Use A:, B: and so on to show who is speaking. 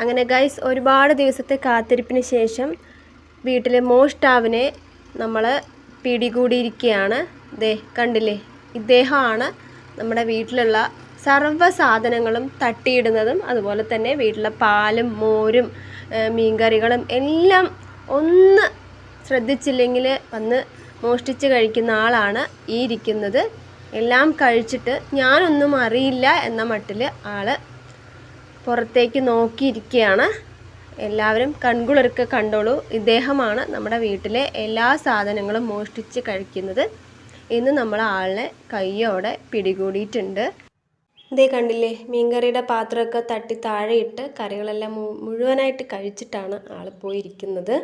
A: അങ്ങനെ ഗൈസ് ഒരുപാട് ദിവസത്തെ കാത്തിരിപ്പിന് ശേഷം വീട്ടിലെ മോഷ്ടാവിനെ നമ്മൾ പിടികൂടിയിരിക്കുകയാണ്. ദേ കണ്ടില്ലേ? ഇദ്ദേഹമാണ് നമ്മുടെ വീട്ടിലുള്ള സർവ സാധനങ്ങളും തട്ടിയിടുന്നതും അതുപോലെ തന്നെ വീട്ടിലെ പാലും മോരും മീൻകറികളും എല്ലാം ഒന്ന് ശ്രദ്ധിച്ചില്ലെങ്കിൽ വന്ന് മോഷ്ടിച്ച് കഴിക്കുന്ന ആളാണ് ഈ ഇരിക്കുന്നത്. എല്ലാം കഴിച്ചിട്ട് ഞാനൊന്നും അറിയില്ല എന്ന മട്ടിൽ ആൾ പുറത്തേക്ക് നോക്കിയിരിക്കുകയാണ്. എല്ലാവരും കൺകുളിർക്ക് കണ്ടോളൂ. ഇദ്ദേഹമാണ് നമ്മുടെ വീട്ടിലെ എല്ലാ സാധനങ്ങളും മോഷ്ടിച്ച് കഴിക്കുന്നത്. ഇന്ന് നമ്മൾ ആളിനെ കയ്യോടെ പിടികൂടിയിട്ടുണ്ട്. ഇതേ കണ്ടില്ലേ മീൻകറിയുടെ പാത്രമൊക്കെ തട്ടി താഴെയിട്ട് കറികളെല്ലാം മുഴുവനായിട്ട് കഴിച്ചിട്ടാണ് ആൾ പോയിരിക്കുന്നത്.